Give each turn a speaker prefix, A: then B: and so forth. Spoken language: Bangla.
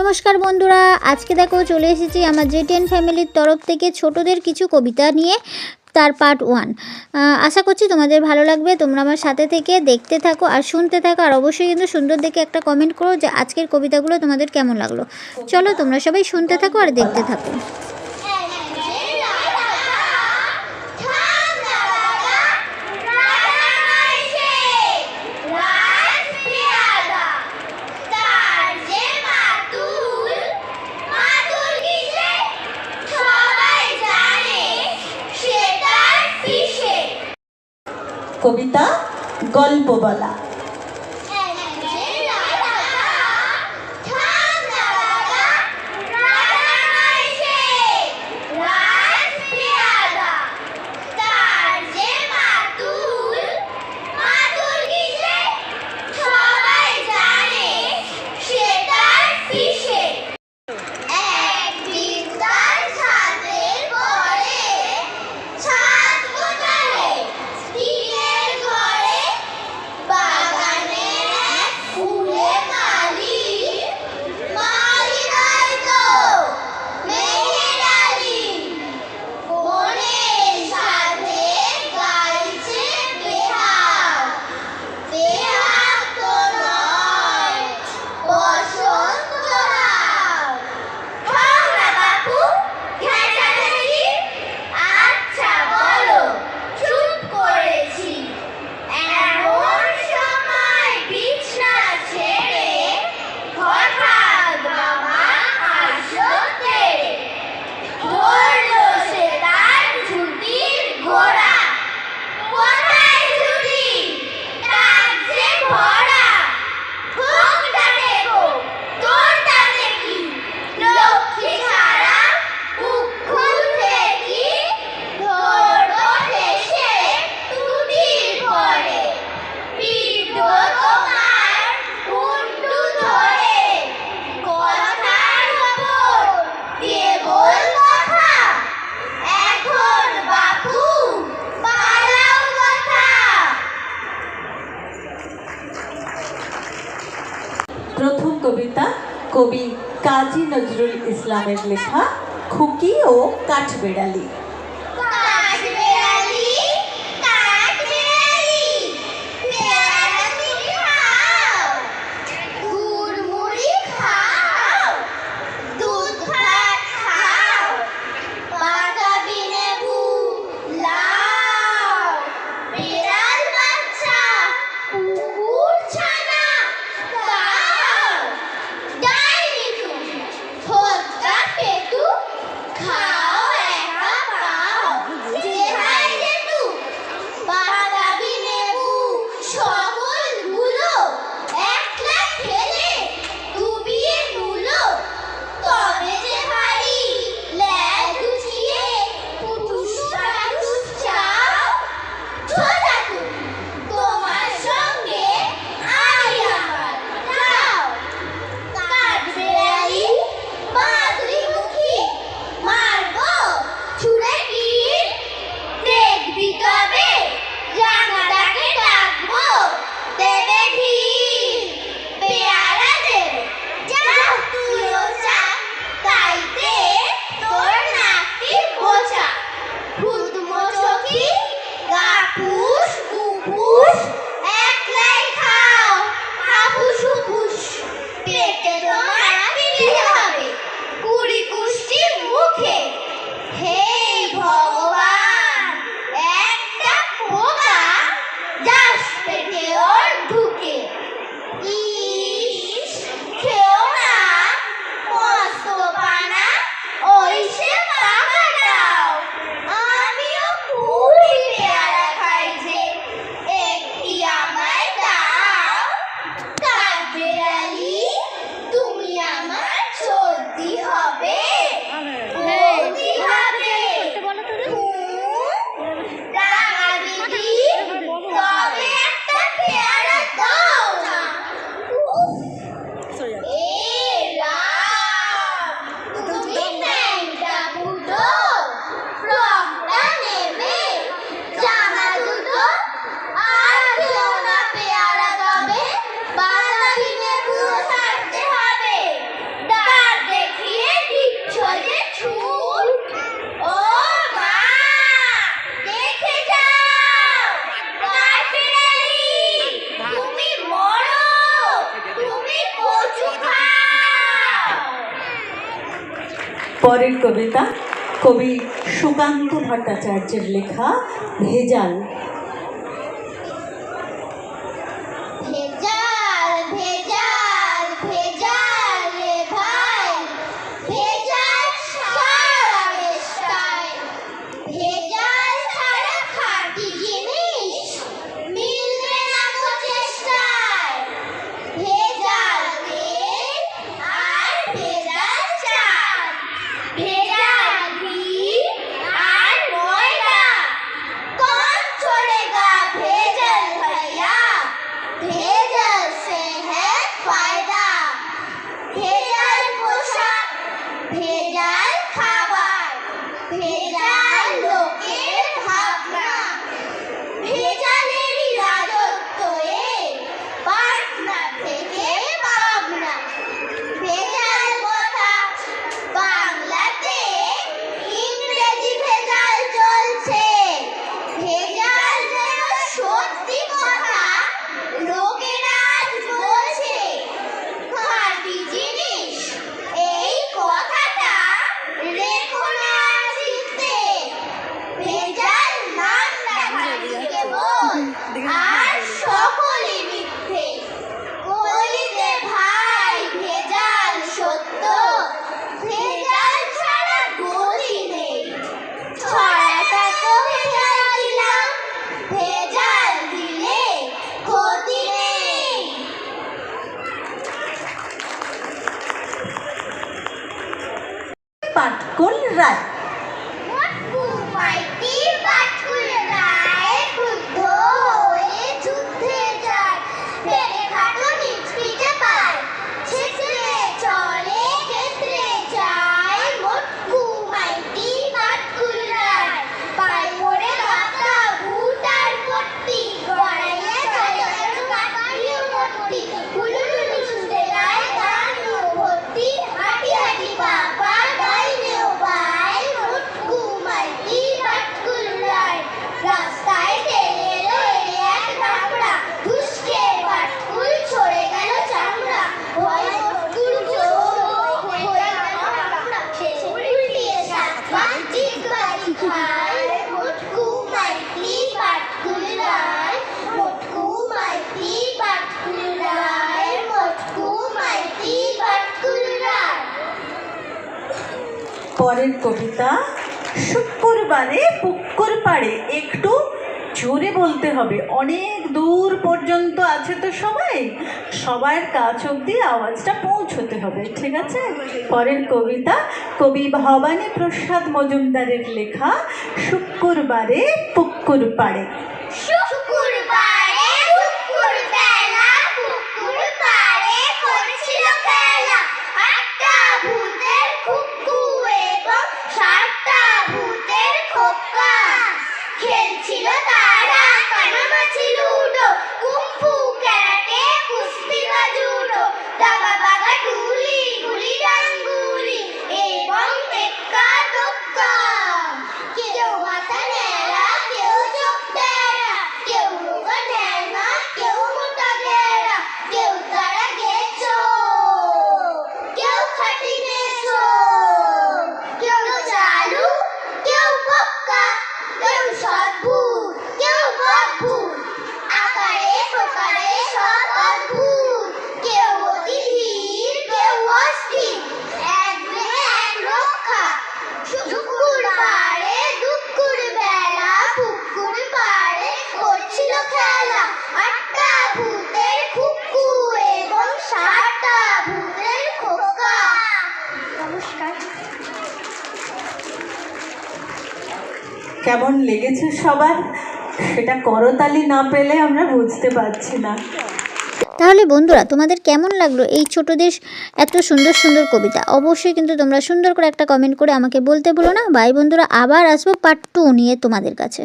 A: নমস্কার বন্ধুরা, আজকে দেখো চলে এসেছি আমার জে টেন ফ্যামিলির তরফ থেকে ছোটদের কিছু কবিতা নিয়ে, তার পার্ট ওয়ান আশা করছি তোমাদের ভালো লাগবে, তোমরা আমার সাথে থেকে দেখতে থাকো আর শুনতে থাকো, আর অবশ্যই কিন্তু সুন্দর দেখে একটা কমেন্ট করো যে আজকের কবিতাগুলো তোমাদের কেমন লাগল। চলো তোমরা সবাই শুনতে থাকো আর দেখতে থাকো।
B: কবিতা গল্প বলা প্রথম কবিতা কবি কাজী নজরুল ইসলামের লেখা খুকি ও কাঠবেড়ালি। পরের কবিতা কবি সুকান্ত ভট্টাচার্যের লেখা ভেজাল। পরের কবিতা শুক্রবারে পুকুর পাড়ে একটু জোরে বলতে হবে। অনেক দূর পর্যন্ত আছে তো সবাই সবার কাছ অব্দি আওয়াজটা পৌঁছতে হবে, ঠিক আছে? পরের কবিতা, কবি ভবানী প্রসাদ মজুমদারের লেখা শুক্রবারে পুকুর পাড়ে। কেমন লেগেছে সবার, সেটা করতালি না পেলে আমরা বুঝতে পারছি না।
A: তাহলে বন্ধুরা, তোমাদের কেমন লাগল এই ছোটদের এত সুন্দর সুন্দর কবিতা? অবশ্যই কিন্তু তোমরা সুন্দর করে একটা কমেন্ট করে আমাকে বলতে বলো না। ভাই বন্ধুরা, আবার আসব পার্ট টু নিয়ে তোমাদের কাছে।